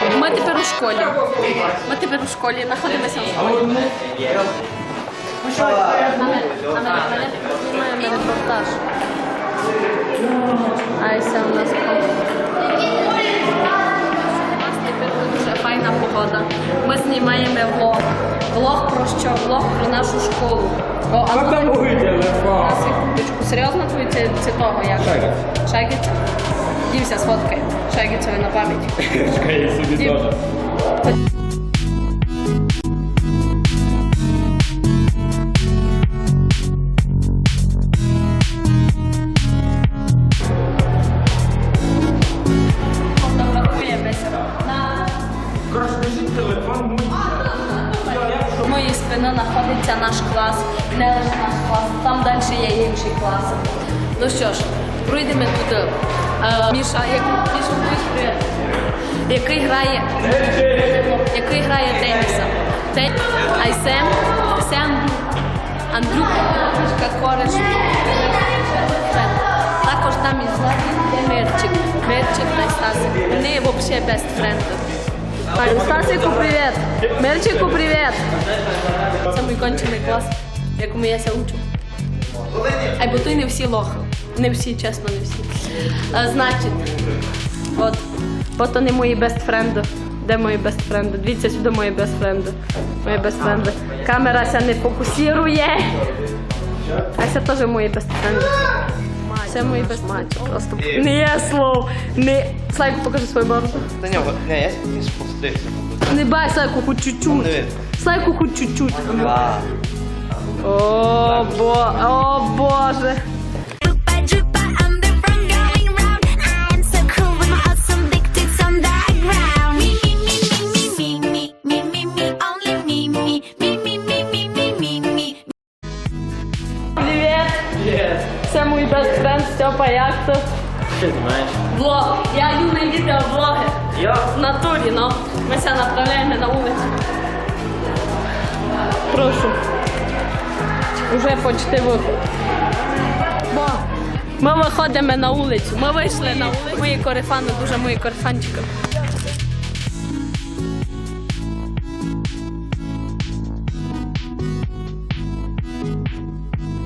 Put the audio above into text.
Ми тепер у школі. Ми тепер у школі, знаходимося в школі. Знімаємо репортаж. А ось це у нас У нас тепер дуже файна погода. Ми знімаємо влог. Влог про що? Влог про нашу школу. О, а ну, на секундочку. Серйозно твій це, це того як? Шайгець? Дівся, сфоткай. Шайгецеві на пам'ять. Чекай, я собі Дім. теж. Коротше, лежить телефон. В моїй спини знаходиться наш клас, не лише наш клас, там далі є інші класи. Ну що ж, пройдемо тут. Е, Міша, як, Міша, будь. Який грає, який грає теніса. Те, Айсем, Сем, Андрюк, Кореш. Також там із Златі є Мерчик. Мерчик та Стасик. Вони взагалі best friend. Стасику привіт! Мерчику привіт! Це мій кончений клас, якому я ся учу. Ай, бо то не всі лохи. Не всі, чесно, не всі. А, значить, от, от вони мої бестфренди. Де мої бестфренди? Дивіться сюди мої бестфренди. Мої бестфренди. Камера ся не фокусує. А це теж мої бестфренди. Це мої бестфренди. Просто не є слов. Не... Слайк, покажи свою бороду. Та ні, ні, я не спустився. Не бай Слайку хоч чуть-чуть. Слайку хоч чуть-чуть. О, бо, о боже. Це мій best friend Степа, як то? Що знаєш? Влог. Я юний відеоблогер. Я? В натурі, ну. Ми ся направляємо на вулицю. Прошу. Уже почти виход. Бо ми виходимо на вулицю. Ми вийшли на вулицю. Мої корефани, дуже мої корефанчики.